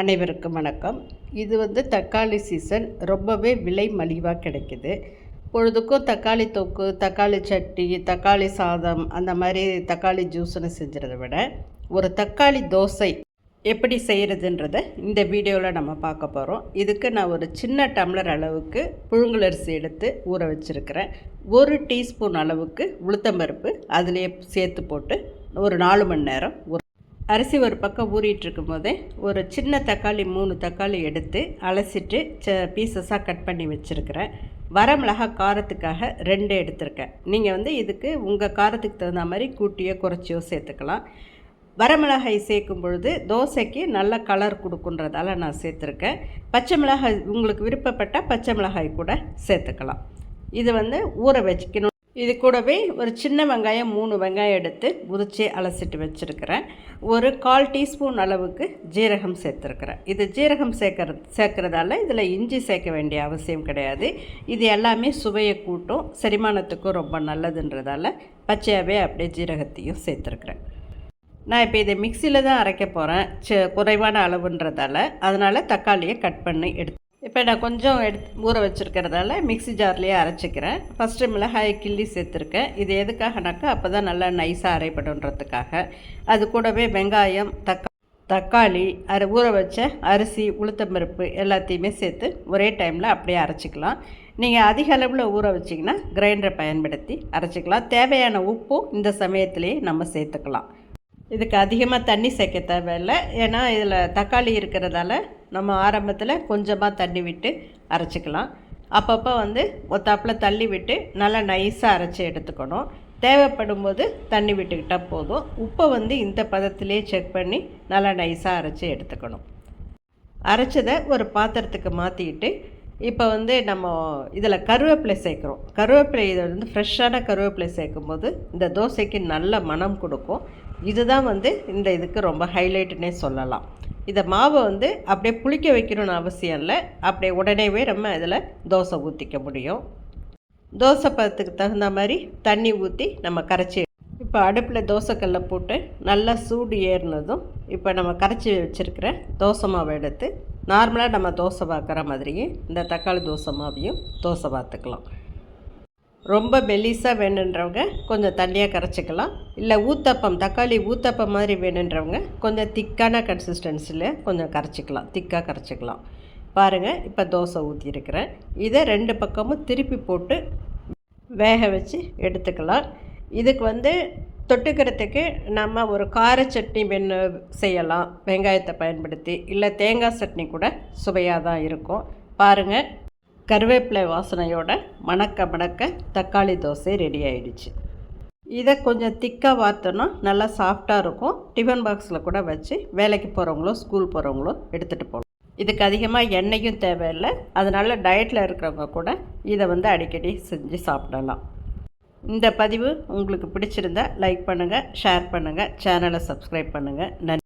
அனைவருக்கும் வணக்கம். இது வந்து தக்காளி சீசன் ரொம்பவே விலை மலிவாக கிடைக்குது. பொழுதுக்கும் தக்காளி தொக்கு தக்காளி சட்னி தக்காளி சாதம் அந்த மாதிரி தக்காளி ஜூஸ்னு செஞ்சுறத விட ஒரு தக்காளி தோசை எப்படி செய்கிறதுன்றத இந்த வீடியோவில் நம்ம பார்க்க போகிறோம் இதுக்கு நான் ஒரு சின்ன டம்ளர் அளவுக்கு புழுங்கலரிசி எடுத்து ஊற வச்சுருக்கிறேன். ஒரு டீஸ்பூன் அளவுக்கு உளுத்தம்பருப்பு அதிலே சேர்த்து போட்டு ஒரு நாலு மணி நேரம் ஊற அரிசி ஒரு பக்கம் ஊறிட்டு போதே ஒரு சின்ன தக்காளி மூணு தக்காளி எடுத்து அலசிட்டு ச பீசஸாக கட் பண்ணி வச்சுருக்கிறேன். வரமிளகா காரத்துக்காக ரெண்டு எடுத்திருக்கேன். நீங்கள் வந்து இதுக்கு உங்கள் காரத்துக்கு தகுந்த மாதிரி கூட்டியோ குறைச்சியோ சேர்த்துக்கலாம். வரமிளகாய் சேர்க்கும் பொழுது தோசைக்கு நல்ல கலர் கொடுக்குன்றதால நான் சேர்த்துருக்கேன். பச்சை மிளகாய் உங்களுக்கு விருப்பப்பட்ட பச்சை மிளகாய் கூட சேர்த்துக்கலாம். இது வந்து ஊற வச்சுக்கணும். இது கூடவே ஒரு சின்ன வெங்காயம் மூணு வெங்காயம் எடுத்து உரிச்சி அலசிட்டு வச்சுருக்கிறேன். ஒரு கால் டீஸ்பூன் அளவுக்கு ஜீரகம் சேர்த்துருக்குறேன். இது ஜீரகம் சேர்க்கறது சேர்க்குறதால இதில் இஞ்சி சேர்க்க வேண்டிய அவசியம் கிடையாது. இது எல்லாமே சுவையை கூட்டும் செரிமானத்துக்கும் ரொம்ப நல்லதுன்றதால பச்சையாகவே அப்படியே ஜீரகத்தையும் சேர்த்துருக்குறேன். நான் இப்போ இதை மிக்சியில் தான் அரைக்க போகிறேன் குறைவான அளவுன்றதால. அதனால் தக்காளியை கட் பண்ணி எடுத்து இப்போ நான் கொஞ்சம் எடுத்து ஊற வச்சுருக்கிறதால மிக்ஸி ஜார்லேயே அரைச்சிக்கிறேன். ஃபஸ்ட்டு மிளகாயை கிள்ளி சேர்த்துருக்கேன். இது எதுக்காகனாக்கா அப்போ தான் நல்லா நைஸாக அரைப்படுன்றதுக்காக அது கூடவே வெங்காயம் தக்கா தக்காளி அரை ஊற வச்ச அரிசி உளுத்தம்பருப்பு எல்லாத்தையுமே சேர்த்து ஒரே டைமில் அப்படியே அரைச்சிக்கலாம். நீங்கள் அதிக அளவில் ஊற வச்சிங்கன்னா கிரைண்டரை பயன்படுத்தி அரைச்சிக்கலாம். தேவையான உப்பும் இந்த சமயத்துலேயே நம்ம சேர்த்துக்கலாம். இதுக்கு அதிகமாக தண்ணி சேர்க்க தேவையில்லை. ஏன்னா இதில் தக்காளி இருக்கிறதால நம்ம ஆரம்பத்தில் கொஞ்சமாக தண்ணி விட்டு அரைச்சிக்கலாம். அப்பப்போ வந்து ஒத்தாப்பில் தள்ளி விட்டு நல்லா நைஸாக அரைச்சி எடுத்துக்கணும். தேவைப்படும் போது தண்ணி விட்டுக்கிட்டால் போதும். உப்பை வந்து இந்த பதத்திலே செக் பண்ணி நல்லா நைஸாக அரைச்சி எடுத்துக்கணும். அரைச்சதை ஒரு பாத்திரத்துக்கு மாற்றிக்கிட்டு இப்போ வந்து நம்ம இதில் கருவேப்பிலை சேர்க்குறோம். கருவேப்பிலை இதை வந்து ஃப்ரெஷ்ஷான கருவேப்பிலை சேர்க்கும்போது இந்த தோசைக்கு நல்ல மனம் கொடுக்கும். இதுதான் வந்து இந்த இதுக்கு ரொம்ப ஹைலைட்டுன்னே சொல்லலாம். இதை மாவை வந்து அப்படியே புளிக்க வைக்கணும்னு அவசியம் இல்லை. அப்படியே உடனேவே நம்ம இதில் தோசை ஊற்றிக்க முடியும். தோசை பதத்துக்கு தகுந்த மாதிரி தண்ணி ஊற்றி நம்ம கரைச்சி இப்போ அடுப்பில் தோசைக்கல்ல போட்டு நல்லா சூடு ஏறினதும் இப்போ நம்ம கரைச்சி வச்சுருக்கிற தோசை மாவை எடுத்து நார்மலாக நம்ம தோசை பார்க்குற மாதிரியே இந்த தக்காளி தோசை மாவையும் தோசை பார்த்துக்கலாம் ரொம்ப மெல்லிஸாக வேணுன்றவங்க கொஞ்சம் தண்ணியாக கரைச்சிக்கலாம். இல்லை ஊத்தப்பம் தக்காளி ஊத்தப்பம் மாதிரி வேணுன்றவங்க கொஞ்சம் திக்கான கன்சிஸ்டன்சியில் கொஞ்சம் கரைச்சிக்கலாம். திக்காக கரைச்சிக்கலாம். பாருங்கள் இப்போ தோசை ஊற்றிருக்கிறேன் இதை ரெண்டு பக்கமும் திருப்பி போட்டு வேக வச்சு எடுத்துக்கலாம். இதுக்கு வந்து தொட்டுக்கிறதுக்கு நம்ம ஒரு கார சட்னி வெண்ணு செய்யலாம். வெங்காயத்தை பயன்படுத்தி. இல்லை தேங்காய் சட்னி கூட சுவையாக தான் இருக்கும். பாருங்கள் கருவேப்பிலை வாசனையோட மணக்க மணக்க தக்காளி தோசை ரெடி ஆயிடுச்சு. இதை கொஞ்சம் திக்காக வார்த்தோன்னா நல்லா சாஃப்டாக இருக்கும். டிஃபன் பாக்ஸில் கூட வச்சு வேலைக்கு போகிறவங்களோ ஸ்கூல் போகிறவங்களோ எடுத்துகிட்டு போகலாம் இதுக்கு அதிகமாக எண்ணெயும் தேவையில்லை. அதனால் டயட்டில் இருக்கிறவங்க கூட இதை வந்து அடிக்கடி செஞ்சு சாப்பிடலாம். இந்த பதிவு உங்களுக்கு பிடிச்சிருந்தா லைக் பண்ணுங்கள் ஷேர் பண்ணுங்கள் சேனலை சப்ஸ்கிரைப் பண்ணுங்கள் நன்றி.